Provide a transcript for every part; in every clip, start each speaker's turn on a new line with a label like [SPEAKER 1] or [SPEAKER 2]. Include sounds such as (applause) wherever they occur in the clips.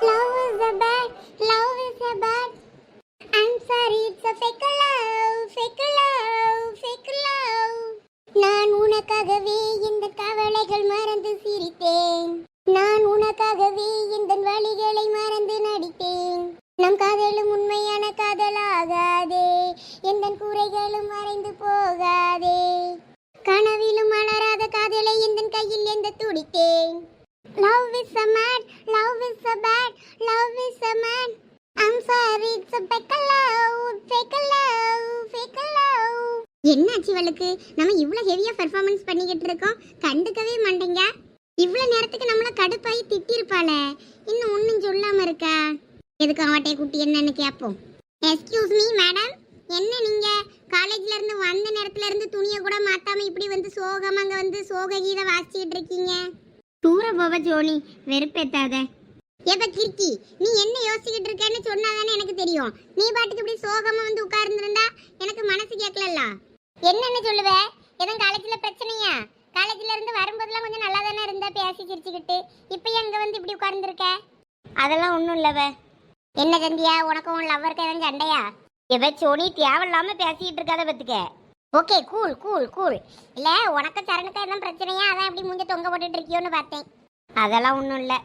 [SPEAKER 1] Love is a bad, love is a bad. I'm sorry, it's a fake love, fake love, fake love. நான் உனக்காகவே இந்த கவலைகள் மறந்து சிரித்தேன். நான் உனக்காகவே இந்த வழிகளை மறந்து நடித்தேன். நம் காதலும் உண்மையான காதலாகாதே. எந்த குறைகளும் மறைந்து போகாதே. கனவிலும் மலராத காதலை எந்த கையில் எந்த துடித்தேன்? Love is a mad love is a bad love is a mad I'm sorry it's a fake love fake love, fake love. என்னாச்சு இவளுக்கு? நம்ம இவ்வளோ ஹெவியாக பெர்ஃபார்மன்ஸ் பண்ணிக்கிட்டு இருக்கோம். கண்டுக்கவே மாட்டேங்க. இவ்வளோ நேரத்துக்கு நம்மள கடுப்பாகி திட்டிருப்பாளே இன்னும் ஒன்றும் சொல்லாமல் இருக்கா. எதுக்கு அவட்டை குட்டி என்னன்னு கேட்போம். எஸ்கியூஸ் மீ மேடம் என்ன நீங்கள் காலேஜ்ல இருந்து வந்த நேரத்துல இருந்து துணியை கூட மாத்தாம இப்படி வந்து சோகமாக அங்கே வந்து சோக கீதை வாசிச்சுக்கிட்டு இருக்கீங்க. தூர போவ ஜோனி வெறுப்பேத்தாத. ஏப்ப கிறுக்கி நீ என்ன யோசிக்கிட்டு இருக்கேன்னு சொன்னாதானே எனக்கு தெரியும். நீ பாட்டுக்கு இப்படி சோகமா வந்து உட்கார்ந்துருந்தா எனக்கு மனசு கேட்கலல்ல என்னன்னு சொல்லுவ? எதுவும் காலேஜ்ல பிரச்சனையா? காலேஜ்ல இருந்து வரும்போதெல்லாம் கொஞ்சம் நல்லா தானே இருந்தா பேசி சிரிச்சுக்கிட்டு. இப்போ எங்க வந்து இப்படி உட்கார்ந்துருக்க? அதெல்லாம் ஒன்றும் இல்லவ. என்ன சந்தியா உனக்கும் உன் லவ்வருக்கு எதுவும் சண்டையா? இவ சோனி தேவையில்லாம பேசிக்கிட்டு இருக்காத பத்துக்க. ஓகே கூல் கூல் கூல் இல்லை உனக்கு சரணுக்கு என்ன பிரச்சனையா? அதான் எப்படி மூஞ்ச தொங்க போட்டுட்டு இருக்கியோன்னு பார்த்தேன். அதெல்லாம் ஒன்றும் இல்லை.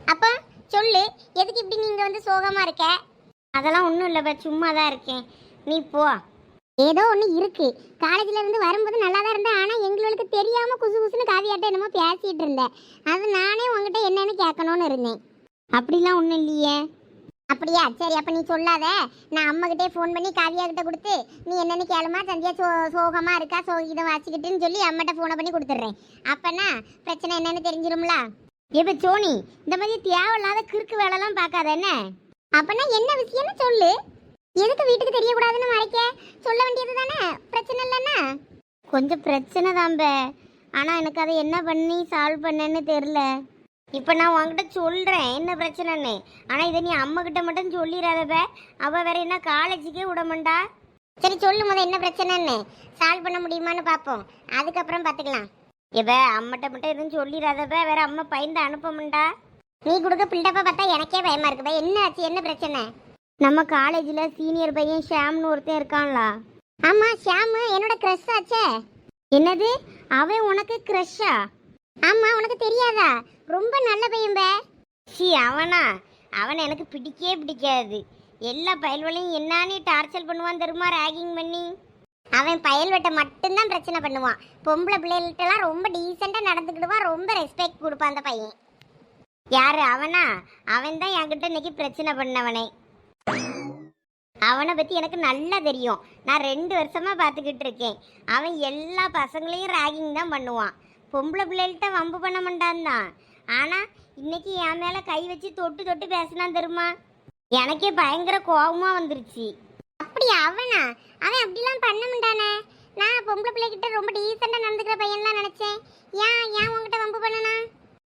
[SPEAKER 1] அப்போ சொல்லு எதுக்கு இப்படி நீங்கள் வந்து சோகமாக இருக்க? அதெல்லாம் ஒன்றும் இல்லைப்பா சும்மா தான் இருக்கேன். நீ போ. ஏதோ ஒன்று இருக்கு. காலேஜில் இருந்து வரும்போது நல்லா தான் இருந்தேன். ஆனால் எங்களுக்கு தெரியாமல் குசு குசுன்னு காவியாட்ட என்னமோ பேசிகிட்டு இருந்தேன். அது நானே உங்ககிட்ட என்னன்னு கேட்கணும்னு இருந்தேன். அப்படிலாம் ஒன்றும் இல்லையே. அப்படியா? சரி அப்போ நீ சொல்லாத. நான் அம்மகிட்டே ஃபோன் பண்ணி காவியா கிட்ட கொடுத்து நீ என்னென்னு கேளுமா சந்தியா சோ சோகமாக இருக்கா? சோ இதை வச்சுக்கிட்டுன்னு சொல்லி அம்மாட்ட ஃபோனை பண்ணி கொடுத்துட்றேன். அப்போனா பிரச்சனை என்னன்னு தெரிஞ்சிரும்ல? இப்போ சோனி இந்த மாதிரி தேவையில்லாத கிறுக்கு வேலைலாம் பார்க்காத என்ன? அப்போனா என்ன விஷயம்னு சொல்லு. எதுக்கு வீட்டுக்கு தெரியக்கூடாதுன்னு மறைக்க? சொல்ல வேண்டியது தானே? பிரச்சனை இல்லைன்னா? கொஞ்சம் பிரச்சனை தான்ப. ஆனால் எனக்கு அதை என்ன பண்ணி சால்வ் பண்ணேன்னு தெரில இப்போ நான் உன்கிட்ட சொல்கிறேன் என்ன பிரச்சனைன்னு? ஆனால் இதை நீ அம்மக்கிட்ட மட்டும் சொல்லிடாதப்ப அவள் வேற என்ன காலேஜுக்கே விடமாண்டா சரி சொல்லும் போது என்ன பிரச்சனைன்னு. சால்வ் பண்ண முடியுமான்னு பார்ப்போம் அதுக்கப்புறம் பார்த்துக்கலாம் இப்போ அம்மகிட்ட மட்டும் எதுவும் சொல்லிடாதப்ப வேற அம்மா பயந்து அனுப்பமுண்டா நீ கொடுக்க பில்டப்பா பார்த்தா எனக்கே பயமாக இருக்குப்பா என்ன ஆச்சு? என்ன பிரச்சனை? நம்ம காலேஜில் சீனியர் பையன் ஷாம்னு ஒருத்தன் இருக்கான்லா. ஆமாம் ஷாம் என்னோட க்ரஷ் ஆச்சே. என்னது? அவன் உனக்கு க்ரஷ்ஷா ஆமா உனக்கு தெரியாதா? ரொம்ப நல்ல பையன் பே. சி அவனா? அவனை எனக்கு பிடிக்கவே பிடிக்காது. எல்லா பயல்வளையும் என்னானே டார்ச்சர் பண்ணுவான் தெரியுமா ரேகிங் பண்ணி? அவன் பயல்வெட்டை மட்டும்தான் பிரச்சனை பண்ணுவான். பொம்பளை பிள்ளைகள்ட்டலாம் ரொம்ப டீசெண்டாக நடந்துக்கிடுவான் ரொம்ப ரெஸ்பெக்ட் கொடுப்பான் அந்த பையன். யாரு அவனா? அவன் தான் என்கிட்ட இன்னைக்கு பிரச்சனை பண்ணவனே. அவனை பற்றி எனக்கு நல்லா தெரியும். நான் ரெண்டு வருஷமாக பார்த்துக்கிட்டு இருக்கேன். அவன் எல்லா பசங்களையும் ராகிங் தான் பண்ணுவான். பொம்பளை பிள்ளைகள்கிட்ட வம்பு பண்ண மாட்டான் தான் ஆனால் இன்னைக்கு என் மேலே கை வச்சு தொட்டு தொட்டு பேசினான் தெரியுமா? எனக்கே பயங்கர கோபமாக வந்துருச்சு. அப்படி அவனா? அவன் அப்படிலாம் பண்ண மாட்டானே. நான் பொம்பளை பிள்ளைகிட்ட ரொம்ப டீசெண்டாக நடந்துக்கிற பையன்லாம் நினச்சேன். ஏன் ஏன் உங்ககிட்ட வம்பு பண்ணனா?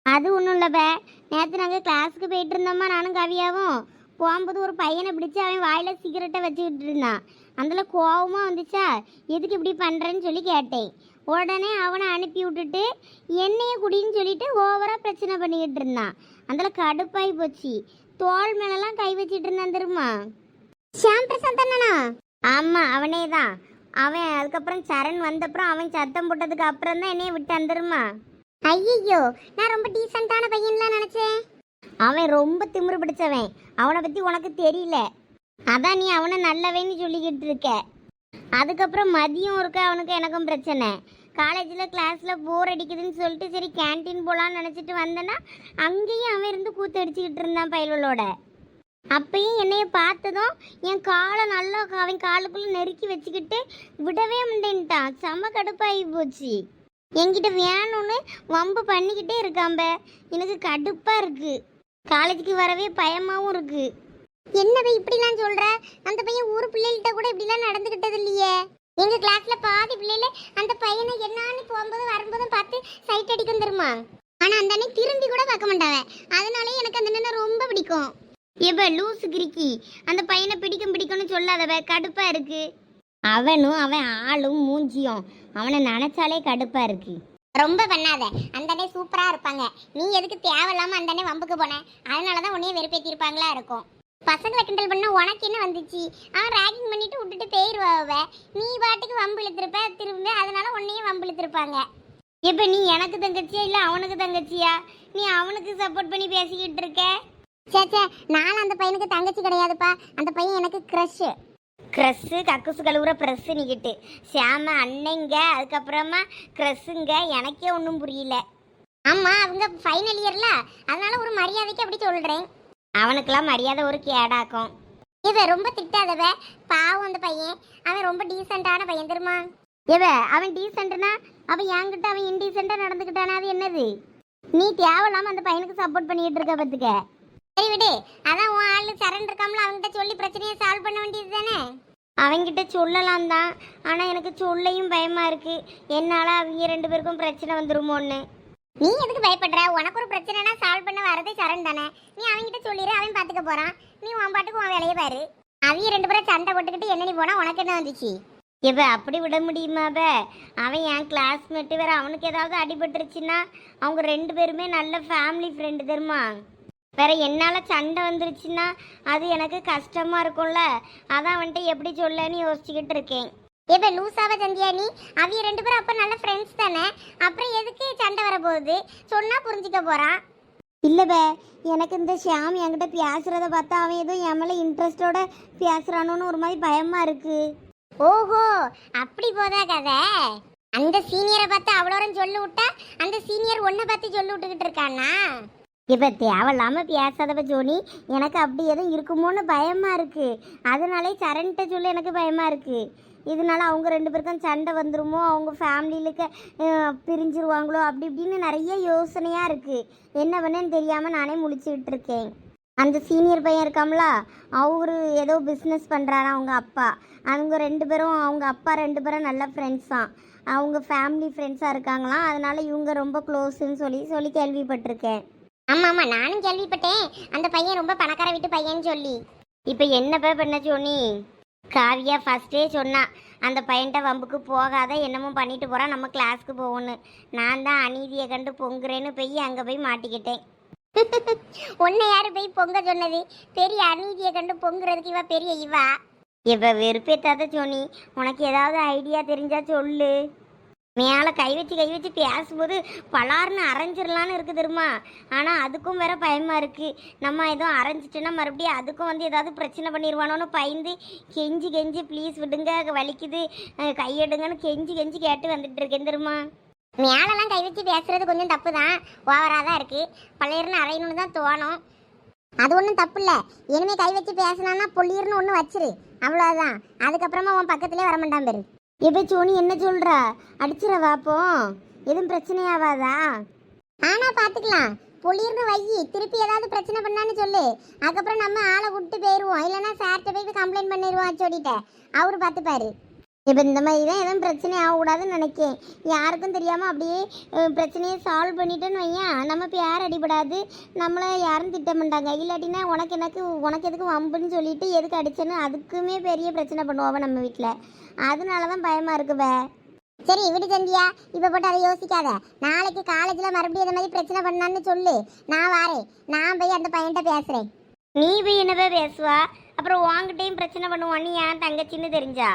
[SPEAKER 1] அது ஒன்றும் இல்லைப்பா நேற்று நாங்கள் கிளாஸுக்கு போயிட்டு இருந்தோமா நானும் கவியாவும். போகும்போது ஒரு பையனை பிடிச்சி அவன் வாயில் சிகரெட்டை வச்சுக்கிட்டு இருந்தான். அதில் கோபமாக வந்துச்சா? எதுக்கு இப்படி பண்ணுறேன்னு சொல்லி கேட்டேன். உடனே அவனை அனுப்பி விட்டுட்டு என்னைய குடின்னு சொல்லிட்டு ஓவராக பிரச்சனை பண்ணிக்கிட்டு இருந்தான். அதில் கடுப்பாகி போச்சு. தோல் மேலெல்லாம் கை வச்சிட்டு இருந்தான் தெரியுமா? ஷியாம் பிரசாத் அண்ணனா? ஆமாம் அவனே தான் அவன் அதுக்கப்புறம் சரண் வந்தப்புறம் அவன் சத்தம் போட்டதுக்கு அப்புறம் தான் என்னைய விட்டு வந்துருமா ஐயோ நான் ரொம்ப டீசெண்டான பையன்லாம் நினச்சேன். அவன் ரொம்ப திமிரு பிடிச்சவன். அவனை பற்றி உனக்கு தெரியல. அதான் நீ அவனை நல்லவேன்னு சொல்லிக்கிட்டு இருக்க. அதுக்கப்புறம் மதியம் இருக்க அவனுக்கு எனக்கும் பிரச்சனை. காலேஜில் கிளாஸில் போர் அடிக்குதுன்னு சொல்லிட்டு சரி கேண்டீன் போகலான்னு நினச்சிட்டு வந்தேன்னா அங்கேயும் அவன் இருந்து கூத்தடிச்சுக்கிட்டு இருந்தான் பயல்களோட அப்பயும் என்னைய பார்த்ததும் என் காலை நல்லா அவன் காலுக்குள்ளே நெருக்கி வச்சுக்கிட்டு விடவே முடியன்ட்டான் செம்ம கடுப்பாகி போச்சு. என்கிட்ட வேணும்னு வம்பு பண்ணிக்கிட்டே இருக்காம்ப எனக்கு கடுப்பாக இருக்குது காலேஜுக்கு வரவே பயமாகவும் இருக்குது என்னவே இப்படிலாம் சொல்ற? அந்த பையன் ஊர் பிள்ளைகள்கிட்ட கூட இப்படிலாம் நடந்துகிட்டது இல்லையே. எங்க கிளாஸ்ல பாதி பிள்ளைல அந்த பையனை என்னான்னு போகும்போது வரும்போதும் பார்த்து சைட் அடிக்கும் தருமா ஆனா அந்த அண்ணன் திரும்பி கூட பார்க்க மாட்டாவே அதனாலே எனக்கு அந்த அண்ணனை ரொம்ப பிடிக்கும். எப்ப லூசு கிரிக்கி அந்த பையனை பிடிக்கும் பிடிக்கும்னு சொல்லாதவ கடுப்பா இருக்கு. அவனும் அவன் ஆளும் மூஞ்சியும் அவனை நினைச்சாலே கடுப்பா இருக்கு. ரொம்ப பண்ணாத. அந்த அண்ணே சூப்பரா இருப்பாங்க. நீ எதுக்கு தேவையில்லாம அந்த அண்ணே வம்புக்கு போன? அதனாலதான் உன்னையே வெறுப்பேத்திருப்பாங்களா இருக்கும். பசங்களை கிண்டல் பண்ண உனக்கு என்ன வந்துச்சு? அவன் ராகிங் பண்ணிட்டு விட்டுட்டு போயிருவாவ நீ பாட்டுக்கு வம்பு இழுத்திருப்ப திரும்ப அதனால உன்னையும் வம்பு இழுத்திருப்பாங்க. இப்ப நீ எனக்கு தங்கச்சியா இல்ல அவனுக்கு தங்கச்சியா? நீ அவனுக்கு சப்போர்ட் பண்ணி பேசிக்கிட்டு இருக்க? சே சே நான் அந்த பையனுக்கு தங்கச்சி கிடையாதுப்பா. அந்த பையன் எனக்கு க்ரஷ் க்ரஸ்ஸு கக்குசு கழுவுற ப்ரெஸ்ஸு நிக்கிட்டு சாம அன்னைங்க அதுக்கப்புறமா க்ரெஸ்ஸுங்க எனக்கே ஒன்றும் புரியல. ஆமாம் அவங்க ஃபைனல் இயர்ல அதனால ஒரு மரியாதைக்கு அப்படி சொல்கிறேன் அவனுக்கெல்லாம் மரியாதை ஒரு கேடாக்கும். இவ ரொம்ப திட்டாதவ? பாவம் அந்த பையன். அவன் ரொம்ப டீசெண்டான பையன் தெரியுமா? இவ அவன் டீசென்ட்னா அவன் என்கிட்ட அவன் இன்டீசெண்டா நடந்துக்கிட்டானா? அது என்னது? நீ தேவையில்லாம அந்த பையனுக்கு சப்போர்ட் பண்ணிட்டு இருக்க பத்துக்க. சரி விடு. அதான் உன் ஆளு சரண் இருக்காமல அவன்கிட்ட சொல்லி பிரச்சனையை சால்வ் பண்ண வேண்டியது தானே? அவங்கிட்ட சொல்லலாம் தான். ஆனால் எனக்கு சொல்லையும் பயமாக இருக்குது என்னால் அவங்க ரெண்டு பேருக்கும் பிரச்சனை வந்துருமோன்னு. நீ எதுக்கு பயப்படுற? உனக்கு ஒரு பிரச்சனைனா சால்வ் பண்ண வரதே சரண் தானே. நீ அவன்கிட்ட சொல்லிடு அவன் பார்த்துக்க போறான். நீ உன் பாட்டுக்கு உன் வேலையை பாரு. அவங்க ரெண்டு பேரும் சண்டை போட்டுக்கிட்டு என்ன நீ போனா உனக்கு என்ன வந்துச்சு? இப்ப அப்படி விட முடியுமாப அவன் என் கிளாஸ்மேட்டு வேற அவனுக்கு ஏதாவது அடிபட்டுருச்சுன்னா அவங்க ரெண்டு பேருமே நல்ல ஃபேமிலி ஃப்ரெண்டு தெரியுமா? வேற என்னால் சண்டை வந்துருச்சுன்னா அது எனக்கு கஷ்டமாக இருக்கும்ல. அதான் வந்துட்டு எப்படி சொல்லன்னு யோசிச்சுக்கிட்டு இருக்கேன். இப்ப லூசாவ சந்தியா நீ? அவிய ரெண்டு பேரும் அப்ப நல்ல ஃப்ரெண்ட்ஸ் தானே? அப்புறம் எதுக்கு சண்டை வர போகுது சொன்னா புரிஞ்சுக்க போறான்.
[SPEAKER 2] இல்லை பே எனக்கு இந்த ஷியாம் என்கிட்ட பேசுகிறத பார்த்தா அவன் ஏதோ என் மேலே இன்ட்ரெஸ்டோட பேசுகிறானோன்னு ஒரு மாதிரி பயமாக இருக்குது
[SPEAKER 1] ஓஹோ அப்படி போதா கதை? அந்த சீனியரை பார்த்து அவ்வளோரம் சொல்லி விட்டா அந்த சீனியர் ஒன்றை பார்த்து சொல்லி விட்டுக்கிட்டு இருக்கானா?
[SPEAKER 2] இப்போ தேவையில்லாமல் பேசாதவ ஜோனி. எனக்கு அப்படி எதுவும் இருக்குமோன்னு பயமாக இருக்குது அதனாலே சரண்கிட்ட சொல்ல எனக்கு பயமாக இருக்குது இதனால அவங்க ரெண்டு பேருக்கும் சண்டை வந்துருமோ? அவங்க ஃபேமிலியிலுக்கு பிரிஞ்சிருவாங்களோ? அப்படி இப்படின்னு நிறைய யோசனையாக இருக்குது என்ன பண்ணேன்னு தெரியாமல் நானே முழிச்சுக்கிட்டு இருக்கேன். அந்த சீனியர் பையன் இருக்காம்ல? அவரு ஏதோ பிஸ்னஸ் பண்ணுறாராம் அவங்க அப்பா? அவங்க ரெண்டு பேரும் அவங்க அப்பா ரெண்டு பேரும் நல்ல ஃப்ரெண்ட்ஸ் தான் அவங்க ஃபேமிலி ஃப்ரெண்ட்ஸாக இருக்காங்களாம் அதனால் இவங்க ரொம்ப க்ளோஸுன்னு சொல்லி சொல்லி கேள்விப்பட்டிருக்கேன்.
[SPEAKER 1] ஆமாம் ஆமாம் நானும் கேள்விப்பட்டேன். அந்த பையன் ரொம்ப பணக்கார வீட்டு பையன்னு சொல்லி.
[SPEAKER 2] இப்போ என்னப்பா பண்ண சோனி? காவியா ஃபஸ்ட்டே சொன்னா அந்த பையன்கிட்ட வம்புக்கு போகாத என்னமோ பண்ணிட்டு போகிறான் நம்ம கிளாஸ்க்கு போகணும்னு நான் தான் அநீதியை கண்டு பொங்குறேன்னு போய் அங்கே போய் மாட்டிக்கிட்டேன். (laughs)
[SPEAKER 1] உன்னை யாரு போய் பொங்க சொன்னது? பெரிய அநீதியை கண்டு பொங்குறதுக்கு இவ பெரிய இவா?
[SPEAKER 2] இப்போ வெறுப்பேத்தாத சொன்னி உனக்கு ஏதாவது ஐடியா தெரிஞ்சா சொல்லு. மேலே கை வச்சு கை வச்சு பேசும்போது பலார்னு அரைஞ்சிடலான்னு இருக்குது தெரியுமா? ஆனால் அதுக்கும் வேற பயமாக இருக்குது நம்ம எதுவும் அரைஞ்சிட்டோன்னா மறுபடியும் அதுக்கும் வந்து ஏதாவது பிரச்சனை பண்ணிடுவானோன்னு பயந்து கெஞ்சி கெஞ்சி ப்ளீஸ் விடுங்க வலிக்குது. கையெடுங்கன்னு கெஞ்சி கெஞ்சி கேட்டு வந்துட்டு இருக்கேன் தெரியுமா?
[SPEAKER 1] மேலெல்லாம் கை வச்சு பேசுறது கொஞ்சம் தப்பு தான் ஓவராக தான் இருக்குது பழையர்னு அரையணும்னு தான் தோணும். அது ஒன்றும் தப்பு இல்லை இனிமேல் கை வச்சு பேசினான்னா பொல்லியர்னு ஒன்று வச்சிரு. அவ்வளோதான் அதுக்கப்புறமா உன் பக்கத்துலேயே வர மாட்டான் பேரு.
[SPEAKER 2] இப்போ சோனி என்ன சொல்கிறா அடிச்சிட வாப்போம் எதுவும் பிரச்சனையாவாதா
[SPEAKER 1] ஆனா பாத்துக்கலாம். பொலிர்னு வை. திருப்பி ஏதாவது பிரச்சனை பண்ணான்னு சொல்லு. அதுக்கப்புறம் நம்ம ஆளை விட்டு போயிடுவோம் இல்லைன்னா சார்கிட்ட போய் கம்ப்ளைண்ட் பண்ணிடுவோம் சொல்லிட்ட அவரு பார்த்துப்பாரு
[SPEAKER 2] இப்போ இந்த மாதிரி தான் எதுவும் பிரச்சனை ஆகக்கூடாதுன்னு நினைக்கேன். யாருக்கும் தெரியாமல் அப்படியே பிரச்சனையை சால்வ் பண்ணிட்டேன்னு வையன். நம்ம இப்போ யார் அடிபடாது? நம்மளை யாரும் திட்ட மாட்டாங்க. இல்லாட்டினா உனக்கு எனக்கு உனக்கு எதுக்கு வம்புன்னு சொல்லிட்டு எதுக்கு அடிச்சேன்னு அதுக்குமே பெரிய பிரச்சனை பண்ணுவோம் நம்ம வீட்டில் அதனால தான் பயமாக இருக்குவே
[SPEAKER 1] சரி விடு சந்தியா. இப்போ போட்டு அதை யோசிக்காத. நாளைக்கு காலேஜில் மறுபடியும் இந்த மாதிரி பிரச்சனை பண்ணான்னு சொல்லு. நான் வாரேன். நான் போய் அந்த பையன்கிட்ட பேசுகிறேன்
[SPEAKER 2] நீ போய் என்னவே பேசுவா? அப்புறம் உங்ககிட்டையும் பிரச்சனை பண்ணுவான் நீ ஏன் தங்கச்சின்னு தெரிஞ்சா?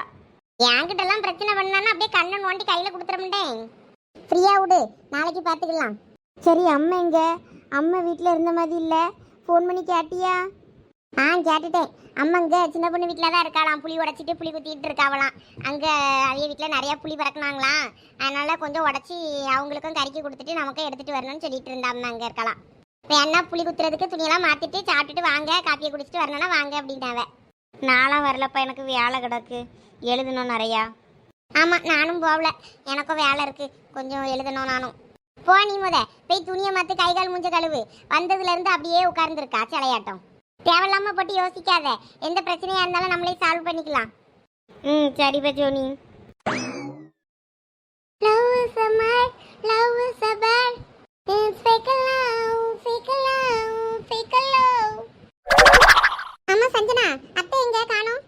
[SPEAKER 1] என்கிட்ட எல்லாம் பிரச்சனை பண்ணான்னா அப்படியே கண்ணை நோண்டி கையில கொடுத்துட ஃப்ரீயா விடு நாளைக்கு பாத்துக்கலாம்
[SPEAKER 2] சரி அம்மா எங்க? அம்மா வீட்டில் இருந்த மாதிரி இல்லை. ஃபோன் பண்ணி கேட்டியா?
[SPEAKER 1] ஆ கேட்டுட்டேன். அம்மா இங்க சின்ன பொண்ணு வீட்டில் தான் இருக்காளாம் புளி உடைச்சிட்டு புளி குத்திட்டு இருக்காவலாம் அங்கே அவிய வீட்டில் நிறையா புளி பறக்குனாங்களாம். அதனால கொஞ்சம் உடச்சி அவங்களுக்கும் கறிக்கு கொடுத்துட்டு நமக்கும் எடுத்துட்டு வரணும்னு சொல்லிட்டு இருந்தா அங்கே இருக்கலாம். வேணா புளி குத்துறதுக்கு துணியெல்லாம் மாற்றிட்டு சாப்பிட்டுட்டு வாங்க காப்பியை குடிச்சிட்டு வரணும்னா வாங்க அப்படின்னாவ.
[SPEAKER 2] நானும் வரலப்பா எனக்கு வேலை கிடக்கு. எழுதணும் நிறையா.
[SPEAKER 1] ஆமாம் நானும் போகல. எனக்கும் வேலை இருக்குது கொஞ்சம் எழுதணும் நானும். போ நீ முத. போய் துணியை மாற்றி கை கால் மூஞ்ச கழுவு. வந்ததுலேருந்து அப்படியே உட்கார்ந்துருக்கா சிலையாட்டம். தேவையில்லாமல் போட்டு யோசிக்காத. எந்த பிரச்சனையாக இருந்தாலும் நம்மளே சால்வ் பண்ணிக்கலாம்.
[SPEAKER 2] ம் சரிப்பா Johnny.
[SPEAKER 1] Love is love mad, love is a bad. It's fake love, fake love, fake love. அம்மா சஞ்சனா அத்தை எங்க காணோம்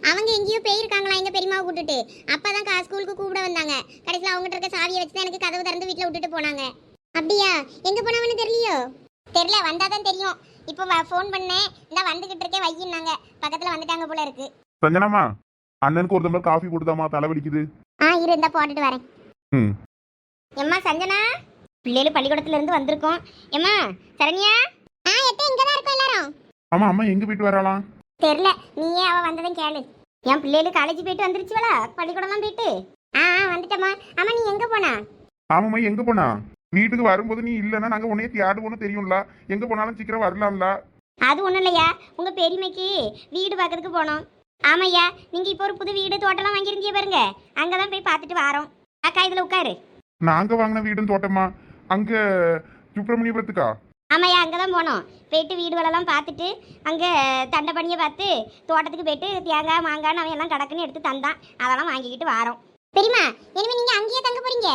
[SPEAKER 1] அவங்க எங்கேயோ போயிருக்காங்களா எங்க பெரியம்மாவை கூட்டிட்டு விட்டுட்டு அப்பதான் கா ஸ்கூலுக்கு கூப்பிட வந்தாங்க. கடைசியில் அவங்ககிட்ட இருக்க சாவியை வச்சு தான் எனக்கு கதவு திறந்து வீட்டில் விட்டுட்டு போனாங்க. அப்படியா? எங்க போனவன்னு தெரியலையோ? தெரியல வந்தாதான் தெரியும். இப்போ ஃபோன் பண்ணேன். இந்த வந்துகிட்டு இருக்கேன் வையின்னாங்க. பக்கத்துல வந்துட்டாங்க போல இருக்கு.
[SPEAKER 3] சஞ்சனாமா அண்ணனுக்கு ஒரு டம்ளர் காஃபி கொடுத்தாமா? தலைவலிக்குது
[SPEAKER 1] ஆ இரு இந்த போட்டுட்டு வரேன்.
[SPEAKER 3] ம்.
[SPEAKER 2] எம்மா சஞ்சனா? பிள்ளைகள் பள்ளிக்கூடத்துல இருந்து வந்திருக்கோம். எம்மா சரண்யா?
[SPEAKER 1] ஆ எட்ட இங்க தான் இருக்கோம் எல்லாரும்.
[SPEAKER 3] ஆமா அம்மா எங்க போயிட்டு வரலாம்
[SPEAKER 1] தெரியல நீயே அவ வந்ததும் கேளு.
[SPEAKER 2] என் பிள்ளைகள் காலேஜ் போயிட்டு வந்துருச்சுவலா பள்ளிக்கூடம்லாம் போயிட்டு?
[SPEAKER 1] ஆ ஆ வந்துட்டம்மா. அம்மா நீ எங்க போனா?
[SPEAKER 3] ஆமாம்மா எங்க போனா? வீட்டுக்கு வரும்போது நீ இல்லைன்னா நாங்க உன்னைய தேடுவோன்னு தெரியும்ல. எங்க போனாலும் சீக்கிரம் வரலாம்ல.
[SPEAKER 2] அது ஒன்றும் இல்லையா. உங்கள் பெரியமைக்கு வீடு பார்க்கறதுக்கு போனோம். ஆமாய்யா நீங்கள் இப்போ ஒரு புது வீடு தோட்டம்லாம் வாங்கியிருந்தீங்க பாருங்க. அங்கே தான் போய் பார்த்துட்டு வரோம். அக்கா இதில் உட்காரு.
[SPEAKER 3] நாங்க வாங்கின வீடுன்னு தோட்டமா அங்க சுப்பிரமணியபுரத்துக்கா?
[SPEAKER 2] ஆமாய்யா அங்கே தான் போனோம். போயிட்டு வீடுகளெல்லாம் பார்த்துட்டு அங்கே தண்டை பண்ணியை பார்த்து தோட்டத்துக்கு போயிட்டு தேங்காய் மாங்காய் அவன் எல்லாம் கிடக்குன்னு எடுத்து தந்தான். அதெல்லாம் வாங்கிக்கிட்டு வாரோம்.
[SPEAKER 1] பெரியம்மா இனிமேல் நீங்கள் அங்கேயே தங்க போகிறீங்க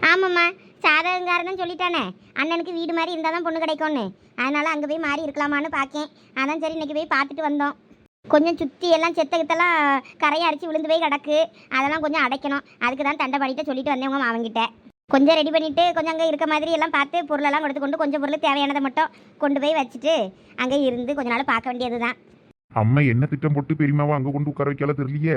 [SPEAKER 2] ஆமாம்மா சாதகங்காரன் சொல்லிட்டானே. அண்ணனுக்கு வீடு மாதிரி இருந்தால் தான் பொண்ணு கிடைக்கும்னு. அதனால் அங்கே போய் மாறி இருக்கலாமான்னு பார்க்கேன் அதான் சரி இன்னைக்கு போய் பார்த்துட்டு வந்தோம். கொஞ்சம் சுற்றி எல்லாம் செத்த கித்தெல்லாம் கரையை அடித்து விழுந்து போய் கிடக்கு. அதெல்லாம் கொஞ்சம் அடைக்கணும். அதுக்கு தான் தண்டை பண்ணிட்டு சொல்லிட்டு வந்தேன் உங்கள் மாவங்கிட்ட கொஞ்சம் ரெடி பண்ணிட்டு கொஞ்சம் அங்கே இருக்க மாதிரி எல்லாம் பார்த்து பொருளெல்லாம் கொடுத்து கொண்டு கொஞ்சம் பொருள் தேவையானதை மட்டும் கொண்டு போய் வச்சுட்டு அங்கே இருந்து கொஞ்ச நாள் பார்க்க வேண்டியது தான்
[SPEAKER 3] அம்மா என்ன திட்டம் போட்டு பெரியமாவை அங்க கொண்டு உட்கார வைக்கல தெரியலையே?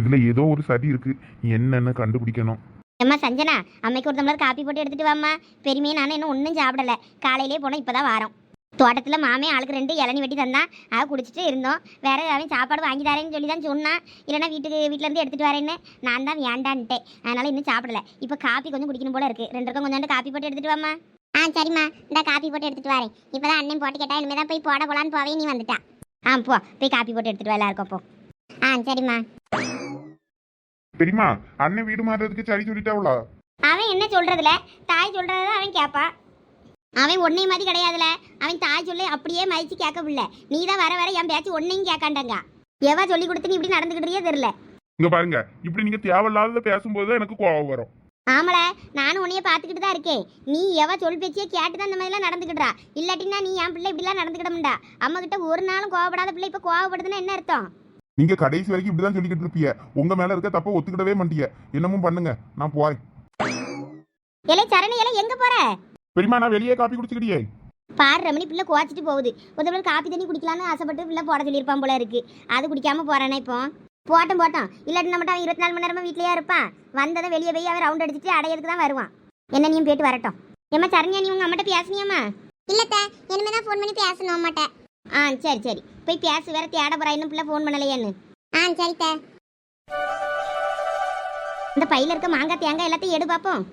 [SPEAKER 3] இதுல ஏதோ ஒரு சதி இருக்கு. என்னன்னு கண்டுபிடிக்கணும்.
[SPEAKER 2] அம்மா சஞ்சனா அம்மைக்கு ஒரு டம்ளர் காப்பி போட்டு எடுத்துட்டு வாம்மா. பெருமையை நானும் இன்னும் ஒன்றும் சாப்பிடல. காலையிலே போனோம் இப்போ தான் வாரோம். தோட்டத்தில் மாமே ஆளுக்கு ரெண்டு இளநி வெட்டி தந்தான் அதை குடிச்சிட்டு இருந்தோம். வேற அவன் சாப்பாடு வாங்கி தரேன்னு சொல்லி தான் சொன்னான். இல்லைன்னா வீட்டுக்கு வீட்டிலேருந்து எடுத்துகிட்டு வரேன்னு நான் தான் வேண்டான்ட்டேன் அதனால் இன்னும் சாப்பிடல. இப்போ காப்பி கொஞ்சம் குடிக்கணும் போல இருக்குது ரெண்டு கொஞ்சோண்டு காப்பி போட்டு எடுத்துட்டு வாம்மா.
[SPEAKER 1] ஆ சரிம்மா. இந்த காப்பி போட்டு எடுத்துட்டு வரேன். இப்பதான் அண்ணன் போட்டு கேட்டா இனிமே தான் போய் போட போலான்னு போவே நீ வந்துட்டா.
[SPEAKER 2] ஆ போ. போய் காப்பி போட்டு எடுத்துட்டு வா எல்லாருக்கும் போ.
[SPEAKER 1] ஆ சரிம்மா.
[SPEAKER 3] பெரியமா அண்ணன் வீடு மாறுறதுக்கு சரி சொல்லிட்டாவளா?
[SPEAKER 2] அவன் என்ன சொல்கிறதுல தாய் சொல்கிறத அவன் கேட்பான் அவன் ஒன்னே மாதிரி கிடையாதுல. அவன் தாய் சொல்லி அப்படியே மதிச்சு கேட்கவில்ல. நீ தான் வர வர என் பேச்சு ஒன்னையும் கேட்காண்டாங்க. எவ சொல்லி கொடுத்து நீ இப்படி நடந்துக்கிட்டே தெரியல.
[SPEAKER 3] இங்க பாருங்க இப்படி நீங்க தேவையில்லாத பேசும்போது எனக்கு கோவம் வரும்.
[SPEAKER 2] ஆமல நானும் உன்னைய பார்த்துக்கிட்டு தான் இருக்கேன். நீ எவ சொல் பேச்சியே கேட்டு தான் இந்த மாதிரிலாம் நடந்துக்கிடுறா. இல்லாட்டினா நீ என் பிள்ளை இப்படிலாம் நடந்துக்கிடமுண்டா? அம்மா கிட்ட ஒரு நாளும் கோவப்படாத பிள்ளை இப்போ கோவப்படுதுன்னா என்ன அர்த்தம்?
[SPEAKER 3] நீங்க கடைசி வரைக்கும் இப்படிதான் சொல்லிக்கிட்டு இருப்பீங்க உங்க மேல இருக்க தப்ப ஒத்துக்கிடவே மாட்டீங்க என்னமும் பண்ணுங்க நான் போறேன்.
[SPEAKER 2] இலை சரணி இலை எங்க போற?
[SPEAKER 3] பெரியமா நான் வெளியே காப்பி குடிச்சுக்கிட்டியே.
[SPEAKER 2] பாரு ரமணி பிள்ளை குவாச்சிட்டு போகுது. ஒரு தடவை காப்பி தண்ணி குடிக்கலாம்னு ஆசைப்பட்டு பிள்ளை போட சொல்லியிருப்பான் போல இருக்கு. அது குடிக்காம போறானே இப்போ? போட்டோம் போட்டோம். இல்லாட்டி நம்மட்ட அவன் இருபத்தி நாலு மணி நேரமா வீட்லயே இருப்பான் வந்ததை வெளியே போய் அவன் ரவுண்ட் அடிச்சுட்டு அடையிறதுக்கு தான் வருவான். என்ன நீயும் போயிட்டு வரட்டும். ஏம்மா சரண்யா நீ உங்க அம்மாட்ட பேசுனியாம்மா?
[SPEAKER 1] இல்லத்த இனிமே தான் ஃபோன் பண்ணி பேசணும் அம்மாட்ட.
[SPEAKER 2] ஆ சரி சரி. போய் பேசு வேற தேட போறா இன்னும் பிள்ளை ஃபோன் பண்ணலையேன்னு.
[SPEAKER 1] ஆ சரித்த.
[SPEAKER 2] இந்த பையில இருக்க மாங்காய் தேங்காய் எல்லாத்தையும் எடு பார்ப்போம்